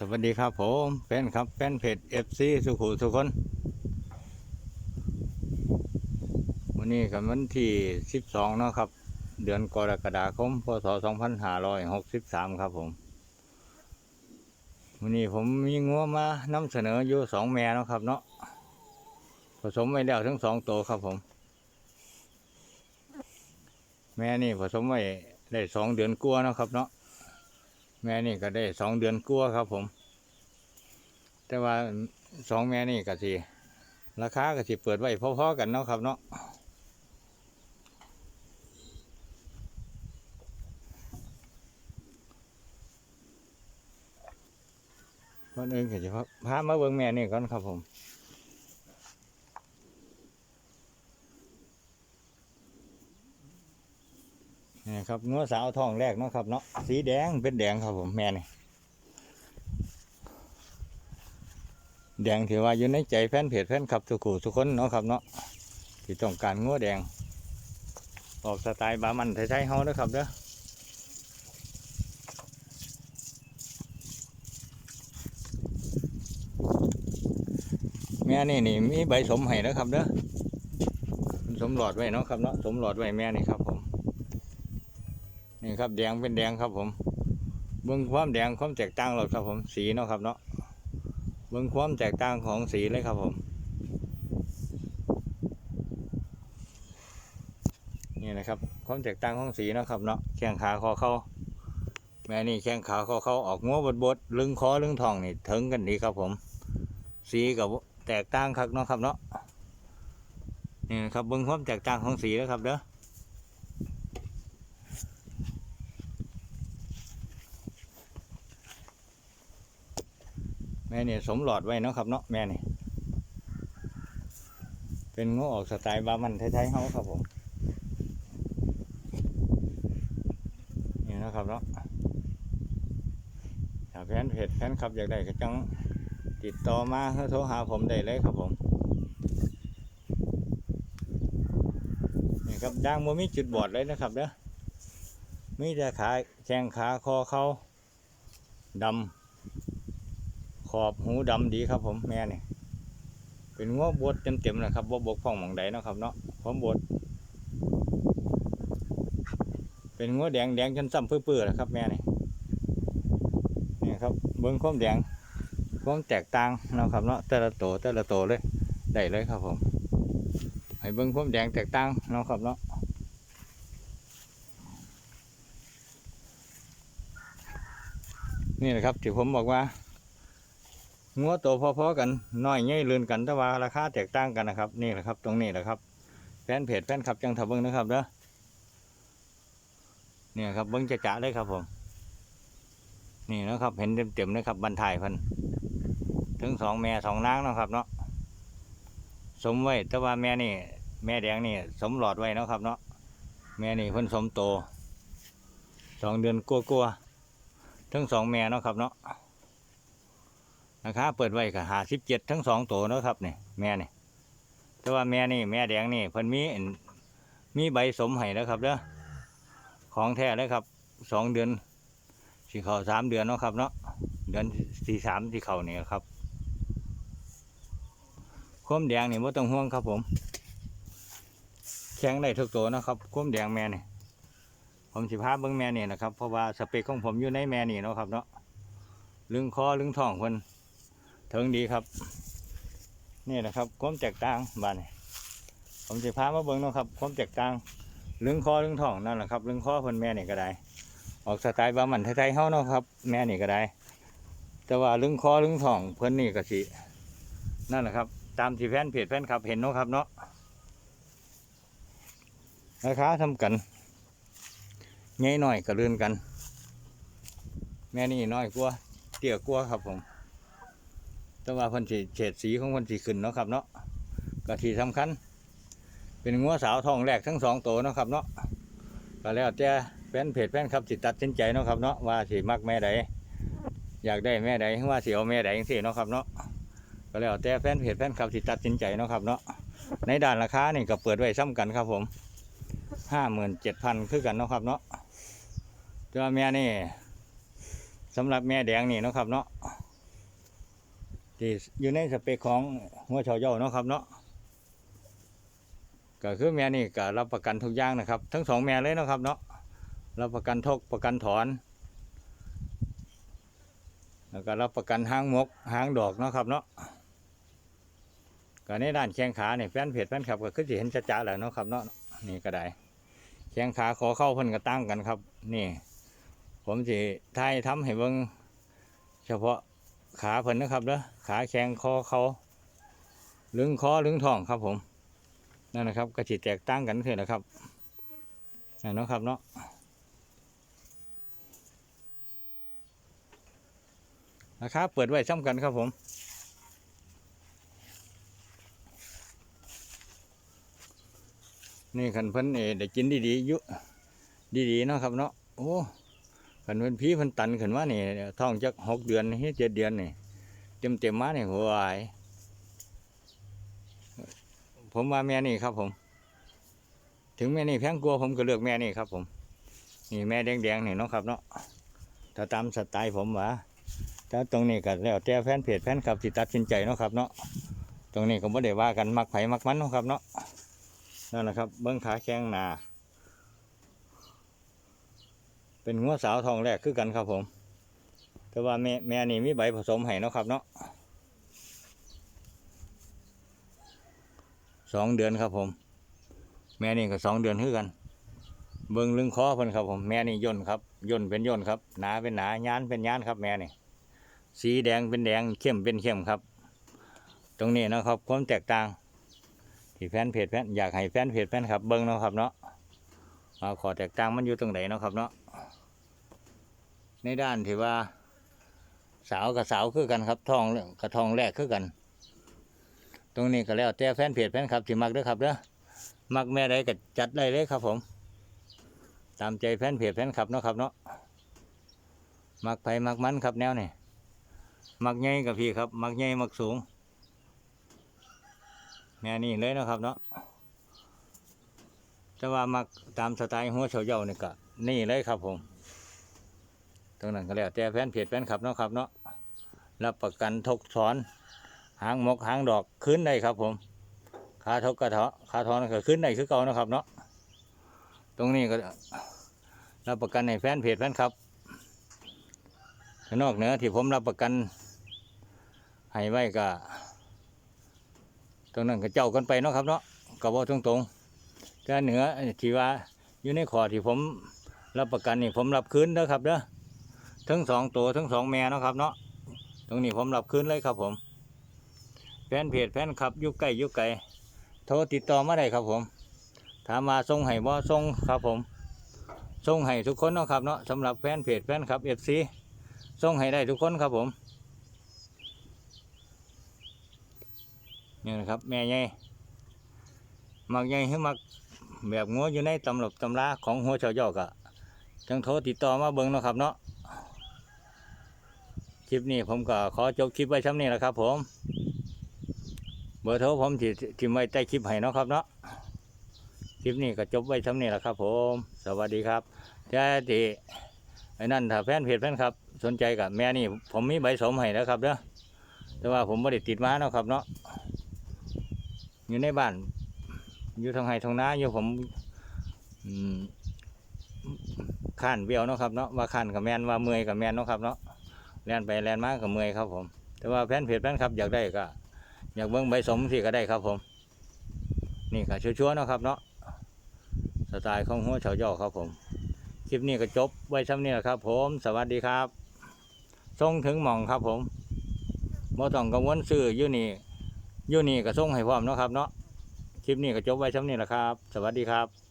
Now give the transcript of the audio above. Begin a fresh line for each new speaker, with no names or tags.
สวัสดีครับผมแฟนครับแฟนเพจเอฟซีสุขุทุกคน วันนี้กับวันที่12เนาะครับ เดือนกรกฎาคมพศ2563ครับผมวันนี้ผมมีงัวมานำเสนออยู่สองแม่เนาะครับ เนาะผสมไว้แล้วทั้งสองตัวครับผม แม่นี่ผสมไว้ได้สองเดือนกลัวเนาะครับเนาะ แม่นี่ก็ได้สองเดือนกลัวครับผม แต่ว่าสองแม่นี่ก็สิราคาก็สิเปิดไว้พอๆกันเนาะครับเนาะก่อนอื่นก็จะพามาเบิ่งแม่นี่ก่อนครับผม นี่ครับงัวสาวทองแรกเนาะครับเนาะสีแดงเป็นแดงครับผมแม่นี่แดงถือว่าอยู่ในใจแฟนเพจแฟนคลับทุกคู่ทุกคนเนาะครับเนาะที่ต้องการงัวแดง ออกสไตล์บามันไทยๆเฮาเด้อครับเด้อแม่นี่นี่มีใบสมให้นะครับเด้อสมหลอดไว้เนาะครับเนาะสมหลอดไว้แม่นี่ครับผม นี่ครับแดงเป็นแดงครับผม เบื้องความแดงความแตกต่างหลดครับผมสีเนาะครับเนาะเบื้องความแตกต่างของสีเลยครับผมนี่นะครับความแตกต่างของสีเนาะครับเนาะแข้งขาคอเข้าแม่นี่แข้งขาคอเข้าออกงัวบดบดลึงคอลึงทองนี่ถึงกันดีครับผม สีกับแตกต่างครับเนาะครับเนาะนี่นะครับเบื้องความแตกต่างของสีแล้วครับเด้อ แม่เนี่ยสมหลอดไว้เนาะครับเนาะแม่เนี่ยเป็นงูออกสไตล์บามันไทยๆเฮาครับผมนี่นะครับเนาะถ้าแฟนเพจแฟนคลับอยากได้ก็จังติดต่อมาโทรหาผมได้เลยครับผมนี่ครับด่างโมมีจุดบอดเลยนะครับเด้อมีแต่ขาแข้งขาคอเขาดำ ขอบหูดำดีครับผมแม่เนี่ยเป็นง้อบดเต็มๆนะครับว่าบกพ่องหมองใดเนาะครับเนาะพร้อมบดเป็นง้อแดงแดงจนซ้ำเปื้อๆนะครับแม่เนี่ยนี่ครับเบิ้งความแดงความแตกต่างเนาะครับเนาะแต่ละโตแต่ละโตเลยได้เลยครับผมให้เบิ้งความแดงแตกต่างเนาะครับเนาะนี่แหละครับที่ผมบอกว่า งัวโตพอๆกันน้อยใหญ่เลือนกันแต่ว่าราคาแตกต่างกันนะครับ นี่แหละครับ ตรงนี้แหละครับแฟนเพจแฟนคลับจังทับเบิ้งนะครับเด้อนี่ครับเบิ้งจะจะเลยครับผมนี่นะครับ เห็นเต็มๆนะครับบันทายพันถึงสองแม่สองนางนะครับเนาะสมไว้แต่ว่าแม่นี่ แม่แดงนี่ สมหลอดไว้นะครับ เนาะแม่นี่เพิ่นสมโตสองเดือนกลัวๆทั้งสองแม่เนาะครับเนาะ ราคาเปิดไว้ก็หาสิบเจ็ดทั้งสองตัวนะครับเนี่ยแม่เนี่ยแต่ว่าแม่นี่ แม่แดงนี่เพิ่นมีมีใบสมให้แล้วครับเด้อของแท้เลยครับสองเดือนสี่เขาสามเดือนเนาะครับเนาะเดือนสี่สามที่เขานี่ครับความแดงนี่ไม่ต้องห่วงครับ ผม แข็งได้ทุกตัวนะครับความแดงแม่นี่ผมสิพาเบิ้งแม่นี่นะครับเพราะว่าสเปคของผมอยู่ในแม่นี่เนาะครับเนาะลึงคอลึงท้องเพิ่น ถึงดีครับ นี่แหละครับความแตกต่างบ้านนี้ผมจะพามาเบิ่งเนาะครับความแตกต่างลึงคอลึงท้องนั่นแหละครับลึงคอเพิ่นแม่นี่ก็ได้ ออกสไตล์บามันไทยๆเฮาเนาะครับ แม่นี่ก็ได้ แต่ว่าลึงคอลึงท้องเพิ่นนี่ก็สินั่นแหละครับ ตามที่แฟนเพจแฟนคลับเห็นเนาะครับเนาะราคาทำกันใหญ่หน่อยก็เลื่อนกัน แม่นี่น้อยกว่าเตี้ยกว่าครับผม แต่ว่าเพันสีเฉดสีของเพันสีขึ้นเนาะครับเนาะก็ที่สำคัญ เป็นงัวสาวทองแรกทั้งสองตัวเนาะครับเนาะก็แล้วแต่แฟนเพจแฟนครับสิตัดสินใจเนาะครับเนาะว่าสิมักแม่ใดอยากได้แม่ใดว่าสิเอาแม่ใดจังซี่เนาะครับเนาะก็แล้วแต่แฟนเพจแฟนครับสิตัดสินใจเนาะครับเนาะในด้านราคานี่ก็เปิดไว้ซ้ำกันครับผมห้าหมื่นเจ็ดพันคือกันเนาะครับเนาะต่ว่าแม่นี่สำหรับแม่แดงนี่เนาะครับเนาะ ที่อยู่ในสเปคของหัวเฉาเย่าเนาะครับเนาะก็คือแม่นี่ก็รับประกันทุกอย่างนะครับ ทั้งสองแม่เลยเนาะครับเนาะรับประกันทกประกันถอน แล้วก็รับประกันหางมกหางดอกเนาะครับเนาะก็ในด้านแข้งขาเนี่ยแฟนเพจแฟนคลับก็คือสิเห็นจ้าๆแหละเนาะครับเนาะนี่ก็ได้แข้งขาขอเข้าพิ่นก็ตั้งกันครับ นี่ ผมสิทายทำให้เบิ่งเฉพาะ ขาเพิ่นนะครับเด้อขาแข้งคอเขาลึงคอลึงท้องครับผมนั่นนะครับก็สิแตกต่างกันคือนะครับนั่นเนาะครับเนาะราคาเปิดไว้ซ้ำกันครับผมนี่ขันเพิ่นเอได้กินดีๆอยุดีๆเนาะครับเนาะโอ้ ขันเพิ่นพีเพิ่นตันขึ้นมานี่ท้องจักหกเดือนนี่เจ็ดเดือนนี่เต็มเต็มมานี่หัวายผมว่าแม่นี่ครับผม ถึงแม่นี่แพงกลัวผมก็เลือกแม่นี่ครับผม นี่แม่แดงๆนี่เนาะครับเนาะถ้าตามสไตล์ผมว่าถ้าตรงนี้ก็แล้วแต่แฟนเพจแฟนคลับที่ตัดสินใจเนาะครับเนาะตรงนี้ก็ไม่ได้ว่ากันมักไผ่มักมันเนาะครับเนาะนั่นแหละครับ เบิ้งขาแข้งหนา เป็นหัวสาวทองแรกคือกันครับผม แต่ว่าแม่แม่นี่มีใบผสมให้นะครับเนาะสองเดือนครับผม แม่นี่ก็สองเดือนคือกัน เบิ้งลึงคอเพิ่นครับผมแม่นี่ย่นครับย่นเป็นย่นครับหนาเป็นหนายานเป็นยานครับ แม่นี่สีแดงเป็นแดงเข้มเป็นเข้มครับ ตรงนี้นะครับความแตกต่างที่แฟนเพจแฟนอยากให้แฟนเพจแฟนครับเบิ้งนะครับเนาะขอแตกต่างมันอยู่ตรงไหนนะครับเนาะ ในด้านที่ว่า สาวกับสาวคือกันครับทองกับทองแรกคือกัน ตรงนี้ก็แล้วแต่แฟนเพจแฟนครับที่มักด้อครับเด้อมักแม่ใดก็จัดได้เลยครับผม ตามใจแฟนเพจแฟนครับเนาะครับเนาะมักไผมักมันครับแนวนี่มักใหญ่กับพี่ครับ มักใหญ่มักสูงแม่นี่เลยเนาะครับเนาะแต่ว่ามักตามสไตล์หัวเฉาเย่านี่ก็นี่เลยครับผม ตรงนั้นก็แล้วแต่แฟนเพจแฟนคลับเนาะครับเนาะรับประกันทกถอนหางมกหางดอกขึ้นได้ครับ ผมขาทกกระเทาะขาถอนก็ขึ้นได้คือเก่านะครับเนาะตรงนี้ก็รับประกันให้แฟนเพจแฟนคลับข้างนอกเหนือที่ผมรับประกันให้ไว้ก็ตรงนั้นก็เจ้ากันไปเนาะครับเนาะก็บอกตรงๆแต่เหนือที่ว่าอยู่ในขอที่ผมรับประกันนี่ผมรับคืนเด้อครับเด้อ ทั้งสองตัวทั้งสองแม่เนาะครับเนาะตรงนี้ผมรับคืนเลยครับผม แฟนเพจแฟนคลับยุกไก่ยุกไก่โทรติดต่อมาได้ครับผม ถามมาส่งให้บ่ส่งครับผมส่งให้ทุกคนเนาะครับเนาะสำหรับแฟนเพจแฟนคลับเอฟซีส่งให้ได้ทุกคนครับผมนี่นะครับแม่ใหญ่มักใหญ่ให้มักแบบงัวอยู่ในตำรับตำราของหัวเฉาหยอกอะจังโทรติดต่อมาเบิ้งเนาะครับเนาะ คลิปนี้ผมก็ขอจบคลิปไว้ช่ำนี้แหละครับ ผม เบอร์โทรผมที่ที่ไว้ใต้คลิปให้เนาะครับเนาะคลิปนี้ก็จบไว้ช่ำนี้แหละครับ ผม สวัสดีครับแต่ที่ไอ้นั่นถ้าแฟนเพจแฟนครับ สนใจกับแม่นี่ ผมมีใบสมให้แล้วครับเนาะแต่ว่าผมไม่ได้ติดมาเนาะครับ เนาะอยู่ในบ้าน อยู่ทางไห้ทางน้าอยู่ผมอืมข้านเบี้ยวเนาะครับเนาะว่าข้านกับแมนว่าเมื่อยกับแมนเนาะครับเนาะ แลนไปแลนมากับเมื่อยครับผม แต่ว่าแฟนเพจแฟนครับอยากได้ก็ อยากเบิ้งใบสมที่ก็ได้ครับผม นี่ก็ชัวร์ๆนะครับเนาะสไตล์ของหัวเฉาย่อครับผม คลิปนี้ก็จบไว้ช่ำนี้แหละครับผม สวัสดีครับส่งถึงหม่องครับผมบ่ต้องกังวลซื้ออยู่นี่อยู่นี่ก็ส่งให้พร้อมเนาะครับเนาะคลิปนี้ก็จบไว้ช่ำนี้แหละครับ สวัสดีครับ